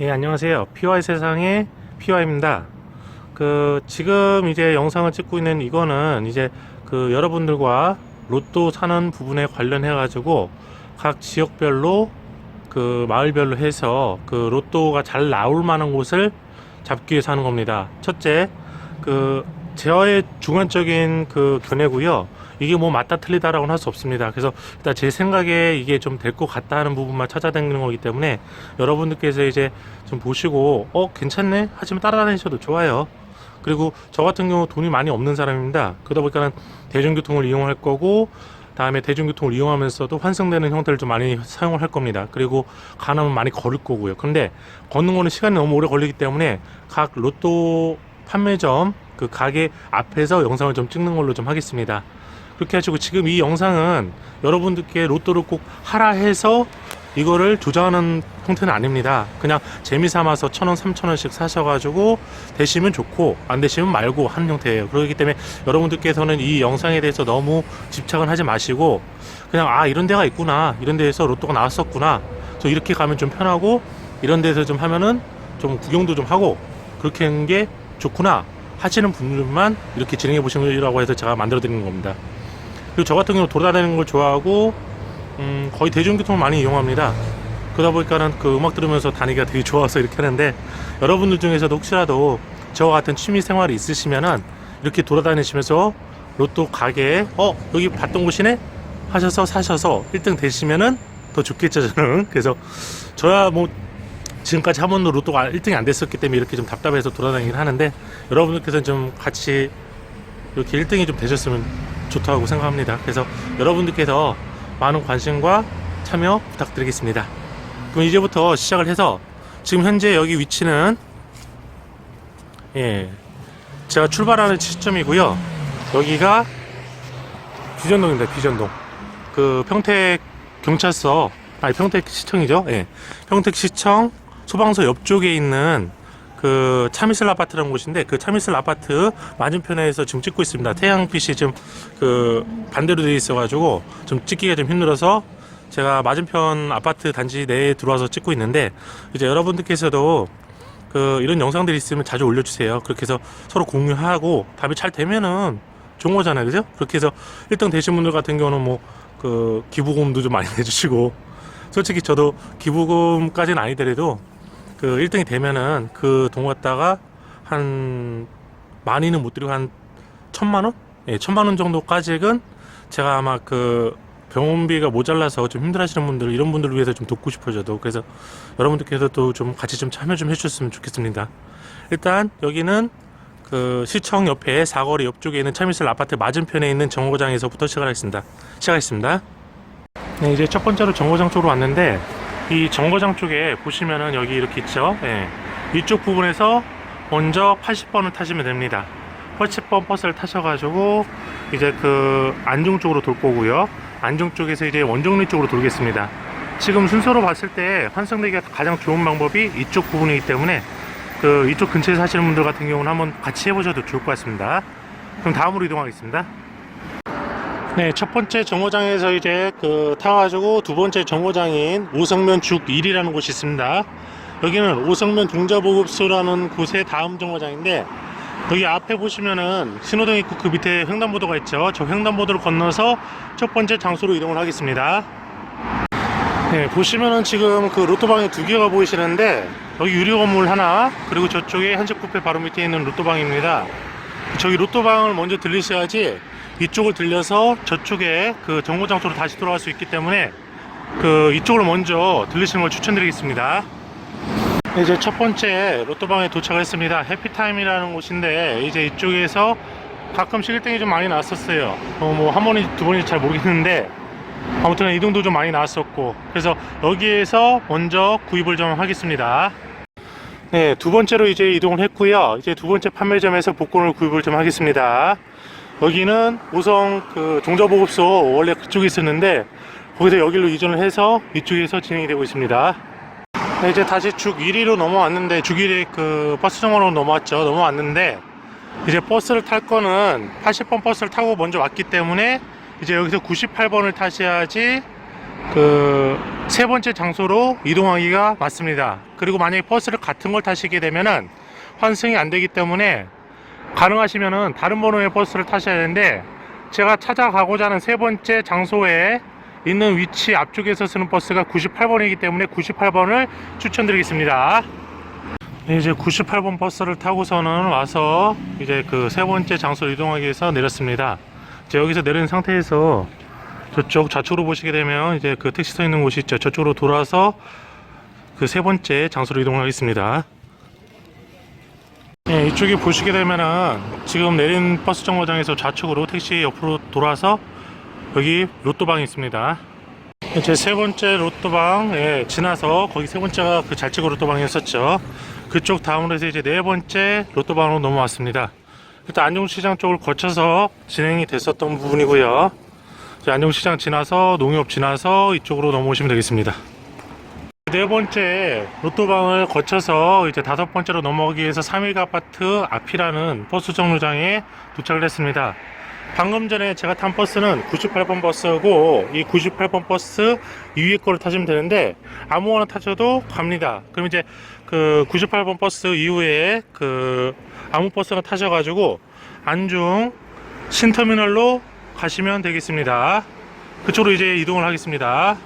예, 안녕하세요. PY 세상의 PY입니다. 그, 지금 이제 영상을 찍고 있는 이거는 이제 그 여러분들과 로또 사는 부분에 관련해가지고 각 지역별로 그 마을별로 해서 그 로또가 잘 나올 만한 곳을 잡기 위해서 하는 겁니다. 첫째, 그, 제어의 주관적인 그 견해고요. 이게 뭐 맞다 틀리다라고는 할 수 없습니다. 그래서 일단 제 생각에 이게 좀 될 것 같다 하는 부분만 찾아다니는 거기 때문에 여러분들께서 이제 좀 보시고 어 괜찮네 하시면 따라다니셔도 좋아요. 그리고 저 같은 경우 돈이 많이 없는 사람입니다. 그러다 보니까는 대중교통을 이용할 거고 다음에 대중교통을 이용하면서도 환승되는 형태를 좀 많이 사용을 할 겁니다. 그리고 가능하면 많이 걸을 거고요. 근데 걷는 거는 시간이 너무 오래 걸리기 때문에 각 로또 판매점 그 가게 앞에서 영상을 좀 찍는 걸로 좀 하겠습니다. 그렇게 하시고 지금 이 영상은 여러분들께 로또를 꼭 하라 해서 이거를 조장하는 형태는 아닙니다. 그냥 재미 삼아서 천 원, 삼천 원씩 사셔가지고 되시면 좋고 안 되시면 말고 하는 형태예요. 그렇기 때문에 여러분들께서는 이 영상에 대해서 너무 집착은 하지 마시고 그냥 아 이런 데가 있구나 이런 데에서 로또가 나왔었구나 저 이렇게 가면 좀 편하고 이런 데서 좀 하면은 좀 구경도 좀 하고 그렇게 하는 게 좋구나 하시는 분들만 이렇게 진행해 보시라고 해서 제가 만들어 드리는 겁니다. 그리고 저 같은 경우 돌아다니는 걸 좋아하고 음, 거의 대중교통을 많이 이용합니다. 그러다 보니까는 그 음악 들으면서 다니기가 되게 좋아서 이렇게 하는데 여러분들 중에서도 혹시라도 저와 같은 취미 생활이 있으시면은 이렇게 돌아다니시면서 로또 가게에 어 여기 봤던 곳이네 하셔서 사셔서 1등 되시면은 더 좋겠죠 저는 그래서 저야 뭐 지금까지 한 번도 로또가 1등이 안 됐었기 때문에 이렇게 좀 답답해서 돌아다니긴 하는데 여러분들께서는 좀 같이 이렇게 1등이 좀 되셨으면 좋다고 생각합니다. 그래서 여러분들께서 많은 관심과 참여 부탁드리겠습니다. 그럼 이제부터 시작을 해서 지금 현재 여기 위치는 예 제가 출발하는 시점이고요. 여기가 비전동입니다. 비전동 그 평택 경찰서 아니 평택 시청이죠. 예 평택 시청 소방서 옆쪽에 있는 그 차미슬 아파트라는 곳인데 그 차미슬 아파트 맞은편에서 지금 찍고 있습니다. 태양빛이 지금 그 반대로 되어 있어가지고 좀 찍기가 좀 힘들어서 제가 맞은편 아파트 단지 내에 들어와서 찍고 있는데 이제 여러분들께서도 그 이런 영상들이 있으면 자주 올려주세요. 그렇게 해서 서로 공유하고 답이 잘 되면은 좋은 거잖아요, 그죠? 그렇게 해서 1등 되신 분들 같은 경우는 뭐 그 기부금도 좀 많이 내주시고 솔직히 저도 기부금까지는 아니더라도 그 1등이 되면은 그 돈 갖다가 한 많이는 못 드리고 한 천만 원? 예, 천만 원 정도까지는 제가 아마 그 병원비가 모자라서 좀 힘들어하시는 분들 이런 분들을 위해서 좀 돕고 싶어요 저도. 그래서 여러분들께서도 좀 같이 좀 참여 좀 해주셨으면 좋겠습니다. 일단 여기는 그 시청 옆에 사거리 옆쪽에 있는 차미슬 아파트 맞은편에 있는 정거장에서부터 시작하겠습니다. 시작하겠습니다. 네, 이제 첫 번째로 정거장 쪽으로 왔는데 이 정거장 쪽에 보시면은 여기 이렇게 있죠. 예. 이쪽 부분에서 먼저 80번을 타시면 됩니다. 80번 버스를 타셔가지고 이제 그 안중 쪽으로 돌 거고요. 안중 쪽에서 이제 원정리 쪽으로 돌겠습니다. 지금 순서로 봤을 때 환승되기가 가장 좋은 방법이 이쪽 부분이기 때문에 그 이쪽 근처에 사시는 분들 같은 경우는 한번 같이 해보셔도 좋을 것 같습니다. 그럼 다음으로 이동하겠습니다. 네, 첫 번째 정거장에서 이제 그 타가지고 두 번째 정거장인 오성면 죽 1이라는 곳이 있습니다. 여기는 오성면 동자보급소라는 곳의 다음 정거장인데 여기 앞에 보시면은 신호등 있고 그 밑에 횡단보도가 있죠. 저 횡단보도를 건너서 첫 번째 장소로 이동을 하겠습니다. 네, 보시면은 지금 그 로또방이 두 개가 보이시는데 여기 유료 건물 하나 그리고 저쪽에 한식 뷔페 바로 밑에 있는 로또방입니다. 저기 로또방을 먼저 들리셔야지 이쪽을 들려서 저쪽에 그 정보 장소로 다시 돌아갈 수 있기 때문에 그 이쪽으로 먼저 들리시는 걸 추천드리겠습니다. 네, 이제 첫 번째 로또방에 도착을 했습니다. 해피타임이라는 곳인데 이제 이쪽에서 가끔씩 1등이 좀 많이 나왔었어요. 어, 뭐한 번인지 두 번인지 잘 모르겠는데 아무튼 이등도 좀 많이 나왔었고 그래서 여기에서 먼저 구입을 좀 하겠습니다. 네, 두 번째로 이제 이동을 했고요. 이제 두 번째 판매점에서 복권을 구입을 좀 하겠습니다. 여기는 우성 그 종자보급소 원래 그쪽에 있었는데 거기서 여기로 이전을 해서 이쪽에서 진행이 되고 있습니다. 네, 이제 다시 죽 1위로 넘어왔는데 죽 1위 그 버스 정거로 넘어왔죠. 넘어왔는데 이제 버스를 탈 거는 80번 버스를 타고 먼저 왔기 때문에 이제 여기서 98번을 타셔야지 그 세 번째 장소로 이동하기가 맞습니다. 그리고 만약에 버스를 같은 걸 타시게 되면은 환승이 안 되기 때문에 가능하시면은 다른 번호의 버스를 타셔야 되는데 제가 찾아가고자 하는 세 번째 장소에 있는 위치 앞쪽에서 쓰는 버스가 98번이기 때문에 98번을 추천드리겠습니다. 네, 이제 98번 버스를 타고서는 와서 이제 그 세 번째 장소로 이동하기 위해서 내렸습니다. 이제 여기서 내린 상태에서 저쪽 좌측으로 보시게 되면 이제 그 택시 서 있는 곳이 있죠. 저쪽으로 돌아서 그 세 번째 장소로 이동하겠습니다. 네, 이쪽에 보시게 되면은 지금 내린 버스 정거장에서 좌측으로 택시 옆으로 돌아서 여기 로또방이 있습니다. 제 세 번째 로또방에 지나서 거기 세 번째가 그잘 찍어 로또방이었었죠. 그쪽 다음으로 해서 이제 네 번째 로또방으로 넘어왔습니다. 일단 안동시장 쪽을 거쳐서 진행이 됐었던 부분이고요. 이제 안동시장 지나서 농협 지나서 이쪽으로 넘어오시면 되겠습니다. 네 번째 로또방을 거쳐서 이제 다섯 번째로 넘어가기 위해서 3일가 아파트 앞이라는 버스 정류장에 도착을 했습니다. 방금 전에 제가 탄 버스는 98번 버스고 이 98번 버스 2위에 거를 타시면 되는데 아무거나 타셔도 갑니다. 그럼 이제 그 98번 버스 이후에 그 아무 버스나 타셔가지고 안중 신터미널로 가시면 되겠습니다. 그쪽으로 이제 이동을 하겠습니다.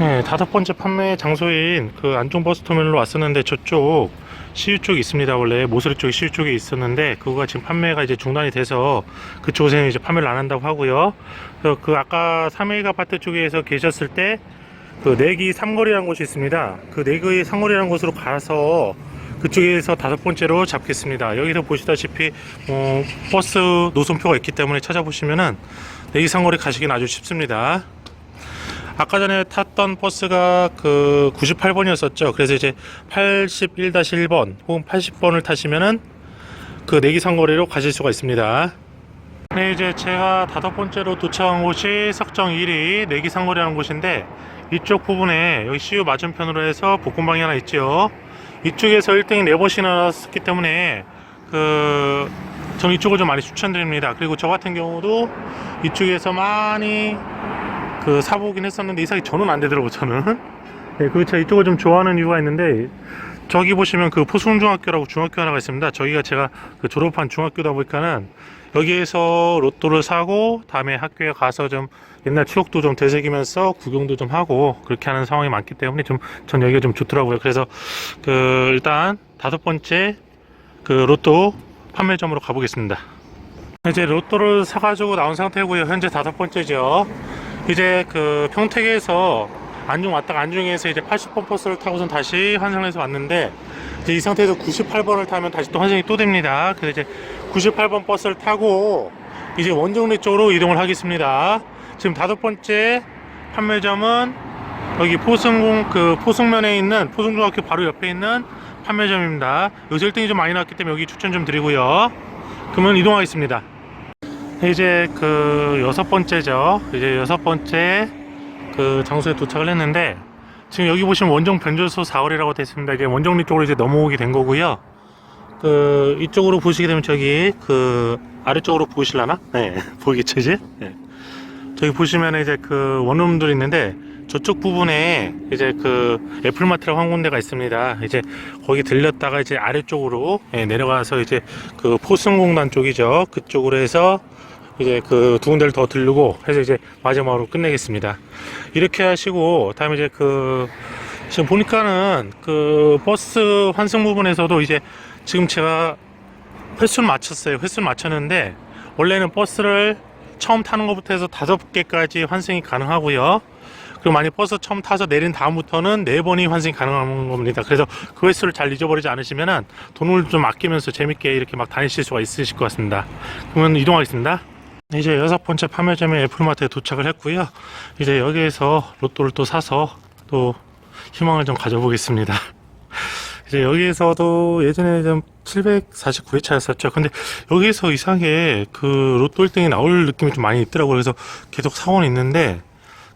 네, 다섯 번째 판매 장소인 그 안중 버스 터미널로 왔었는데 저쪽 시유 쪽에 있습니다. 원래 모서리 쪽에 시유 쪽에 있었는데 그거가 지금 판매가 이제 중단이 돼서 그쪽에서는 이제 판매를 안 한다고 하고요. 그 아까 3일 아파트 쪽에서 계셨을 때 그 내기 삼거리라는 곳이 있습니다. 그 내기 삼거리라는 곳으로 가서 그쪽에서 다섯 번째로 잡겠습니다. 여기서 보시다시피 어, 버스 노선표가 있기 때문에 찾아보시면은 내기 삼거리 가시긴 아주 쉽습니다. 아까 전에 탔던 버스가 그 98번이었었죠. 그래서 이제 81-1번 혹은 80번을 타시면은 그 내기상거리로 가실 수가 있습니다. 네, 이제 제가 다섯 번째로 도착한 곳이 석정 1위 내기상거리라는 곳인데 이쪽 부분에 여기 CU 맞은편으로 해서 볶음방이 하나 있죠. 이쪽에서 1등이 4번씩 나왔기 때문에 그 저는 이쪽을 좀 많이 추천드립니다. 그리고 저 같은 경우도 이쪽에서 많이 그 사보긴 했었는데 이상하게 저는 안 되더라고 저는. 네, 그리고 제가 이쪽을 좀 좋아하는 이유가 있는데 저기 보시면 그 포승중학교라고 중학교 하나가 있습니다. 저기가 제가 그 졸업한 중학교다 보니까는 여기에서 로또를 사고 다음에 학교에 가서 좀 옛날 추억도 좀 되새기면서 구경도 좀 하고 그렇게 하는 상황이 많기 때문에 좀 전 여기가 좀 좋더라고요. 그래서 그 일단 다섯 번째 그 로또 판매점으로 가보겠습니다. 이제 로또를 사가지고 나온 상태고요. 현재 다섯 번째죠 이제 그 평택에서 안중 왔다가 안중에서 이제 80번 버스를 타고선 다시 환승해서 왔는데 이제 이 상태에서 98번을 타면 다시 또 환승이 또 됩니다. 그래서 이제 98번 버스를 타고 이제 원정리 쪽으로 이동을 하겠습니다. 지금 다섯 번째 판매점은 여기 포승공 그 포승면에 있는 포승중학교 바로 옆에 있는 판매점입니다. 여기서 1등이 좀 많이 나왔기 때문에 여기 추천 좀 드리고요. 그러면 이동하겠습니다. 이제 그 여섯 번째죠. 이제 여섯 번째 그 장소에 도착을 했는데 지금 여기 보시면 원정 변조소 4월이라고 되어 있습니다. 이제 원정리 쪽으로 이제 넘어오게 된 거고요. 그 이쪽으로 보시게 되면 저기 그 아래쪽으로 보이실라나? 네, 보이겠죠 이제? 네. 저기 보시면 이제 그 원룸들이 있는데 저쪽 부분에 이제 그 애플마트라고 한 군데가 있습니다. 이제 거기 들렸다가 이제 아래쪽으로 예, 내려가서 이제 그 포승공단 쪽이죠. 그쪽으로 해서 이제 그 두 군데를 더 들르고 해서 이제 마지막으로 끝내겠습니다. 이렇게 하시고 다음에 이제 그 지금 보니까는 그 버스 환승 부분에서도 이제 지금 제가 횟수를 맞췄어요. 횟수를 맞췄는데 원래는 버스를 처음 타는 것부터 해서 다섯 개까지 환승이 가능하고요. 그리고 만약 버스 처음 타서 내린 다음부터는 네 번이 환승이 가능한 겁니다. 그래서 그 횟수를 잘 잊어버리지 않으시면은 돈을 좀 아끼면서 재밌게 이렇게 막 다니실 수가 있으실 것 같습니다. 그러면 이동하겠습니다. 이제 여섯 번째 판매점에 애플마트에 도착을 했고요. 이제 여기에서 로또를 또 사서 또 희망을 좀 가져보겠습니다. 이제 여기에서도 예전에 좀 749회 차였었죠. 근데 여기에서 이상하게 그 로또 1등이 나올 느낌이 좀 많이 있더라고요. 그래서 계속 사고는 있는데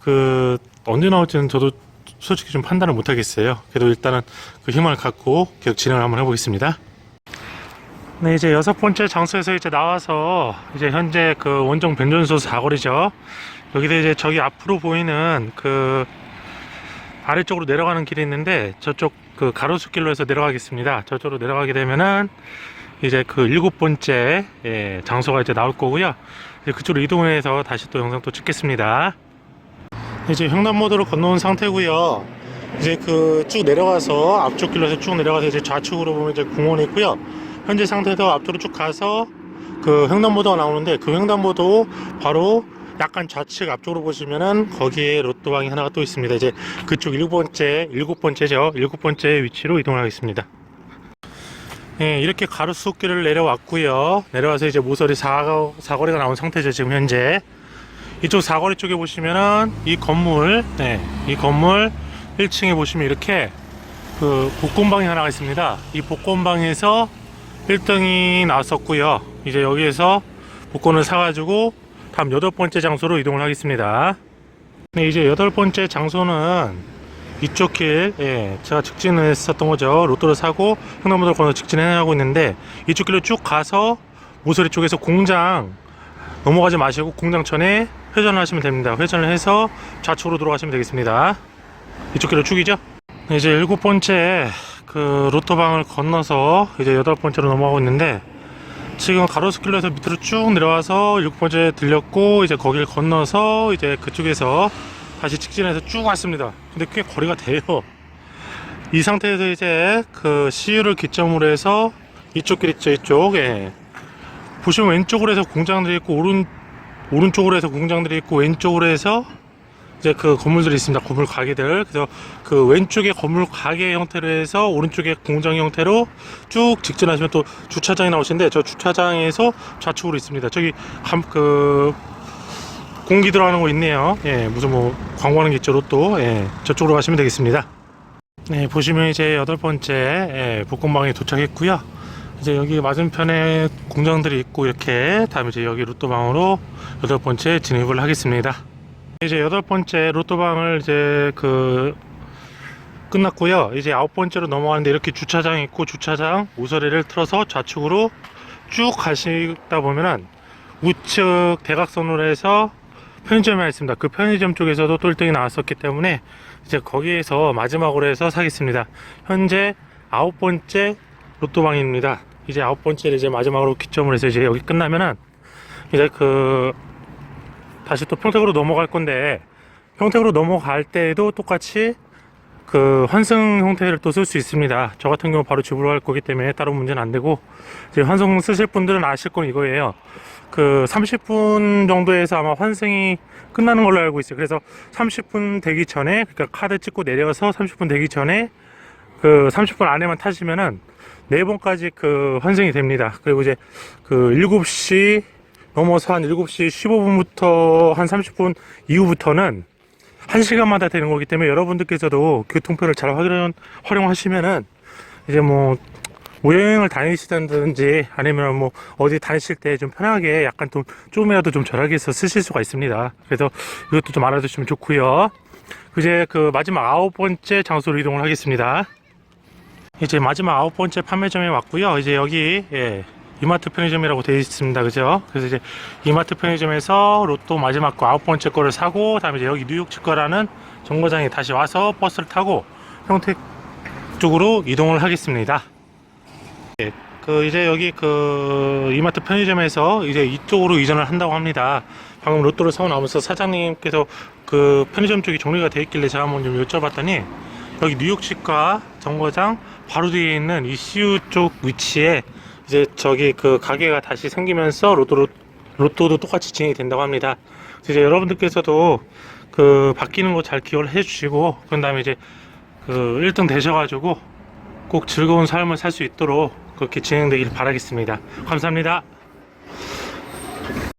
그 언제 나올지는 저도 솔직히 좀 판단을 못 하겠어요. 그래도 일단은 그 희망을 갖고 계속 진행을 한번 해보겠습니다. 네, 이제 여섯 번째 장소에서 이제 나와서 이제 현재 그 원정 변전소 사거리죠. 여기도 이제 저기 앞으로 보이는 그 아래쪽으로 내려가는 길이 있는데 저쪽 그 가로수길로 해서 내려가겠습니다. 저쪽으로 내려가게 되면은 이제 그 일곱 번째 예, 장소가 이제 나올 거고요. 이제 그쪽으로 이동해서 다시 또 영상 또 찍겠습니다. 이제 횡단보도로 건너온 상태고요. 이제 그 쭉 내려가서 앞쪽 길로서 쭉 내려가서 이제 좌측으로 보면 이제 공원이 있고요. 현재 상태에서 앞쪽으로 쭉 가서 그 횡단보도가 나오는데 그 횡단보도 바로 약간 좌측 앞쪽으로 보시면은 거기에 로또방이 하나가 또 있습니다. 이제 그쪽 일곱 번째, 일곱 번째죠. 일곱 번째 위치로 이동하겠습니다. 네, 이렇게 가로수길을 내려왔고요. 내려와서 이제 모서리 사, 사거리가 나온 상태죠. 지금 현재 이쪽 사거리 쪽에 보시면은 이 건물, 네, 이 건물 1층에 보시면 이렇게 그 복권방이 하나가 있습니다. 이 복권방에서 1등이 나왔었고요. 이제 여기에서 복권을 사가지고 다음 여덟 번째 장소로 이동을 하겠습니다. 네, 이제 여덟 번째 장소는 이쪽 길, 예, 제가 직진했었던 거죠. 로또를 사고 횡단보도를 건너 직진해 하고 있는데 이쪽 길로 쭉 가서 모서리 쪽에서 공장 넘어가지 마시고 공장천에 회전을 하시면 됩니다. 회전을 해서 좌측으로 돌아가시면 되겠습니다. 이쪽 길로 쭉이죠? 네, 이제 일곱 번째 그 로또방을 건너서 이제 여덟 번째로 넘어가고 있는데 지금 가로수길로 해서 밑으로 쭉 내려와서 일곱 번째 들렸고 이제 거길 건너서 이제 그쪽에서 다시 직진해서 쭉 왔습니다. 근데 꽤 거리가 돼요. 이 상태에서 이제 그 CU를 기점으로 해서 이쪽 길 있죠, 이쪽 에 보시면 왼쪽으로 해서 공장들이 있고 오른 오른쪽으로 해서 공장들이 있고 왼쪽으로 해서 이제 그 건물들이 있습니다. 건물 가게들. 그래서 그 왼쪽에 건물 가게 형태로 해서 오른쪽에 공장 형태로 쭉 직진하시면 또 주차장이 나오시는데 저 주차장에서 좌측으로 있습니다. 저기 감, 그 공기 들어가는 거 있네요. 예, 무슨 뭐 광고하는 게 있죠. 로또. 예, 저쪽으로 가시면 되겠습니다. 네, 보시면 이제 여덟 번째 예, 복권방에 도착했고요. 이제 여기 맞은편에 공장들이 있고 이렇게 다음에 이제 여기 로또방으로 여덟 번째 진입을 하겠습니다. 이제 여덟 번째 로또방을 이제 그 끝났고요. 이제 아홉 번째로 넘어가는데 이렇게 주차장이 있고 주차장 모서리를 틀어서 좌측으로 쭉 가시다 보면은 우측 대각선으로 해서 편의점이 있습니다. 그 편의점 쪽에서도 또 1등이 나왔었기 때문에 이제 거기에서 마지막으로 해서 사겠습니다. 현재 아홉 번째 로또방입니다. 이제 아홉 번째를 이제 마지막으로 기점을 해서 이제 여기 끝나면은 이제 그 다시 또 평택으로 넘어갈 건데 평택으로 넘어갈 때에도 똑같이 그 환승 형태를 또 쓸 수 있습니다. 저 같은 경우 바로 집으로 갈 거기 때문에 따로 문제는 안 되고 이제 환승 쓰실 분들은 아실 건 이거예요. 그 30분 정도에서 아마 환승이 끝나는 걸로 알고 있어요. 그래서 30분 되기 전에 그러니까 카드 찍고 내려서 30분 되기 전에 그 30분 안에만 타시면은 네 번까지 그 환승이 됩니다. 그리고 이제 그 7시 넘어서 한 7시 15분부터 한 30분 이후부터는 1시간마다 되는 거기 때문에 여러분들께서도 교통편을 잘 활용, 활용하시면은 이제 뭐, 뭐 여행을 다니시든지 아니면 뭐 어디 다니실 때 좀 편하게 약간 좀 조금이라도 좀 절약해 서 쓰실 수가 있습니다. 그래서 이것도 좀 알아두시면 좋고요. 이제 그 마지막 아홉 번째 장소로 이동을 하겠습니다. 이제 마지막 아홉 번째 판매점에 왔고요. 이제 여기 예, 이마트 편의점이라고 되어 있습니다. 그죠? 그래서 이제 이마트 편의점에서 로또 마지막 거 아홉 번째 거를 사고 다음에 이제 여기 뉴욕 치과라는 정거장에 다시 와서 버스를 타고 평택 쪽으로 이동을 하겠습니다. 예, 그 이제 여기 그 이마트 편의점에서 이제 이쪽으로 이전을 한다고 합니다. 방금 로또를 사고 나면서 사장님께서 그 편의점 쪽이 정리가 돼 있길래 제가 한번 좀 여쭤봤더니 여기 뉴욕 치과 정거장 바로 뒤에 있는 이 CU 쪽 위치에 이제 저기 그 가게가 다시 생기면서 로또 로또도 똑같이 진행이 된다고 합니다. 이제 여러분들께서도 그 바뀌는 거 잘 기여를 해주시고 그런 다음에 이제 그 1등 되셔가지고 꼭 즐거운 삶을 살 수 있도록 그렇게 진행되길 바라겠습니다. 감사합니다.